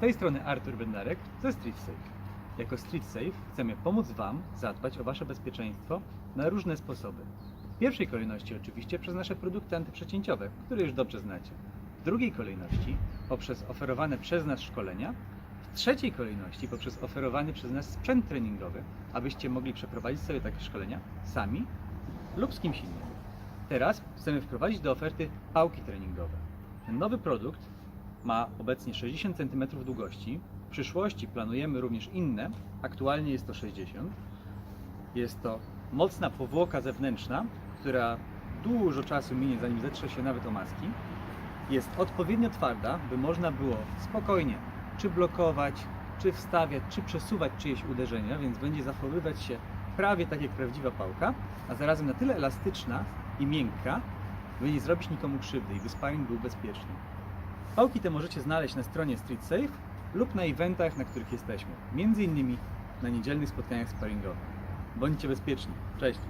tej strony Artur Bendarek ze Street Safe. Jako Street Safe chcemy pomóc Wam zadbać o Wasze bezpieczeństwo na różne sposoby. W pierwszej kolejności oczywiście przez nasze produkty antyprzecięciowe, które już dobrze znacie. W drugiej kolejności poprzez oferowane przez nas szkolenia. W trzeciej kolejności poprzez oferowany przez nas sprzęt treningowy, abyście mogli przeprowadzić sobie takie szkolenia sami lub z kimś innym. Teraz chcemy wprowadzić do oferty pałki treningowe. Ten nowy produkt ma obecnie 60 cm długości. W przyszłości planujemy również inne. Aktualnie jest to 60. Jest to mocna powłoka zewnętrzna, która dużo czasu minie zanim zetrze się nawet o maski. Jest odpowiednio twarda, by można było spokojnie czy blokować, czy wstawiać, czy przesuwać czyjeś uderzenia, więc będzie zachowywać się prawie tak jak prawdziwa pałka, a zarazem na tyle elastyczna i miękka, by nie zrobić nikomu krzywdy i by sparring był bezpieczny. Pałki te możecie znaleźć na stronie Street Safe lub na eventach, na których jesteśmy, między innymi na niedzielnych spotkaniach sparingowych. Bądźcie bezpieczni. Cześć!